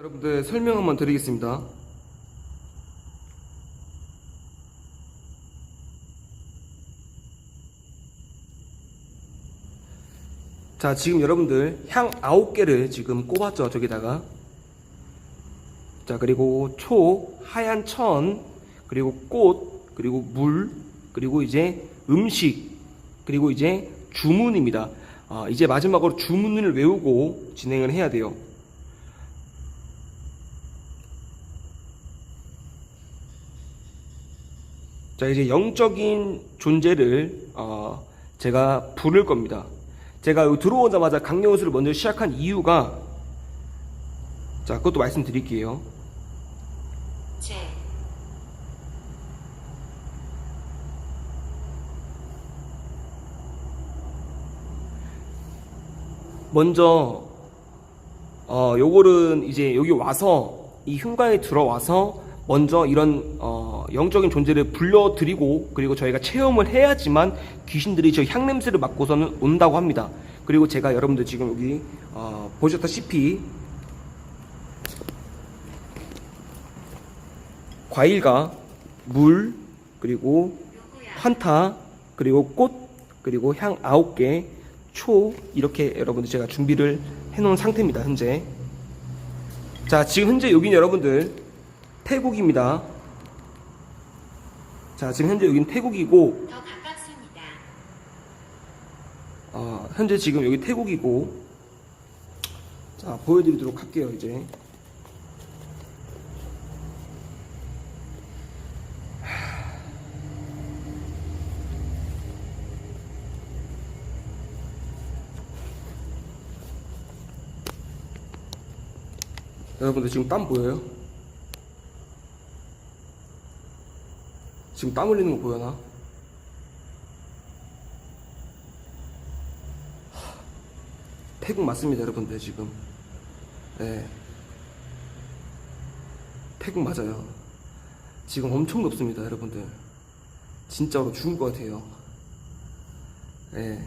여러분들 설명 한번 드리겠습니다. 자, 지금 여러분들 향 9개를 지금 꼽았죠, 저기다가. 자, 그리고 초, 하얀 천, 그리고 꽃, 그리고 물, 그리고 이제 음식, 그리고 이제 주문입니다. 아, 이제 마지막으로 주문을 외우고 진행을 해야 돼요. 자, 이제 영적인 존재를 어, 제가 부를 겁니다. 제가 들어오자마자 강령수를 먼저 시작한 이유가 자, 그것도 말씀드릴게요. 제, 먼저 어 요거는 이제 여기 와서 이 흉가에 들어와서 먼저 이런 어 영적인 존재를 불러드리고 그리고 저희가 체험을 해야지만 귀신들이 저 향냄새를 맡고서는 온다고 합니다. 그리고 제가 여러분들 지금 여기 어 보셨다시피 과일과 물 그리고? 환타 그리고 꽃 그리고 향 아홉 개 초 이렇게 여러분들 제가 준비를 해놓은 상태입니다 현재 자 지금 현재 여기는 여러분들 태국입니다 자 지금 현재 여기는 태국이고 더 가깝습니다. 어, 현재 지금 여기 태국이고 자 보여드리도록 할게요 이제 여러분들 지금 땀 보여요? 지금 땀 흘리는 거 보여나? 태국 맞습니다, 여러분들 지금. 네. 태국 맞아요. 지금 엄청 덥습니다, 여러분들. 진짜로 죽을 것 같아요. 네.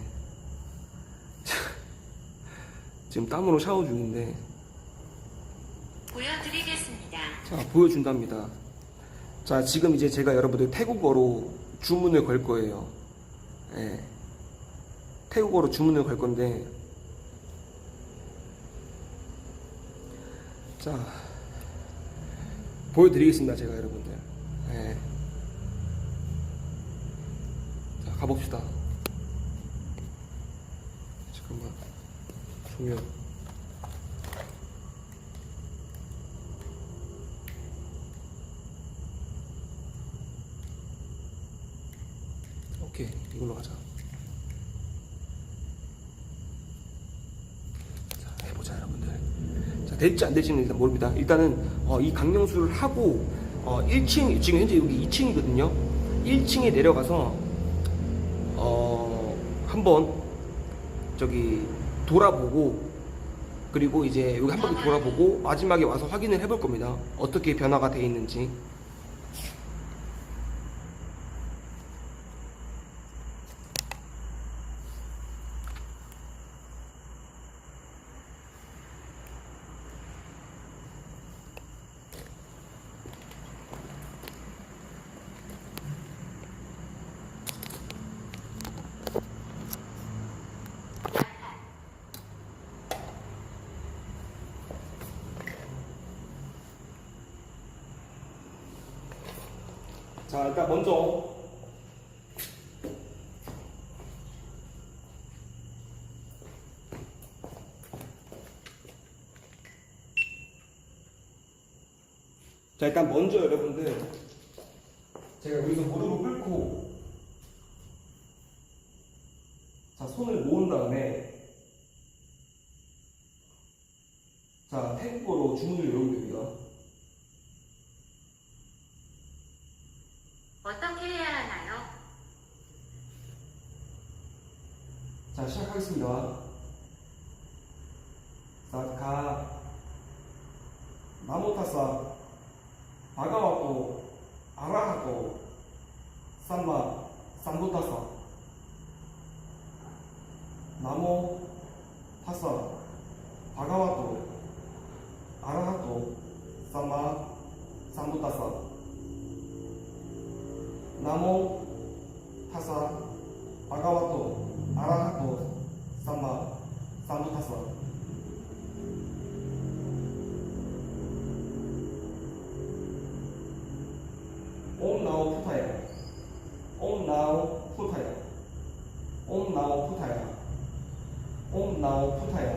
지금 땀으로 샤워 중인데, 보여드리겠습니다. 자, 보여준답니다. 자, 지금 이제 제가 여러분들 태국어로 주문을 걸 거예요. 예. 태국어로 주문을 걸 건데, 자, 보여드리겠습니다, 제가 여러분들. 예. 자, 가봅시다. 잠깐만. 조명. 오케이, 이걸로 가자. 자, 해보자, 여러분들. 자, 될지 안 될지는 일단 모릅니다. 일단은 어, 이 강령수를 하고 어, 1층 지금 현재 여기 2층이거든요. 1층에 내려가서 어, 한번 저기 돌아보고 그리고 이제 여기 한 바퀴 돌아보고 마지막에 와서 확인을 해볼 겁니다. 어떻게 변화가 돼 있는지. 자, 일단 먼저. 자, 일단 먼저 여러분들. 제가 여기서 무릎을 꿇고. 자, 손을 모은 다음에. 자, 태국어로 주문을 외우면 됩니다. 자, 시작하겠습니다. 사카 나모타사. 바가와토 아라하토 삼바 삼부타사. 나모 타사. 바가와토 아라하토 삼바 삼부타사. 나모 타사. 바가와토 포타야.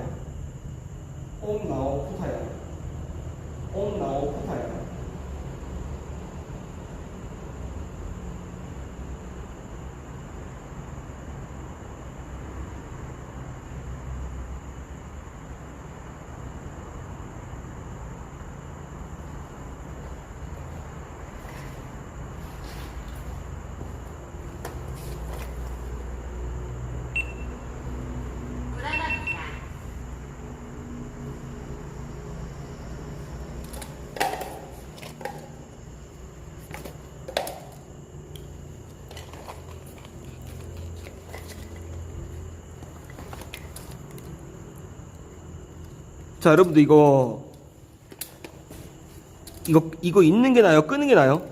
자, 여러분들 이거 이거 이거 있는 게 나요? 끄는 게 나요?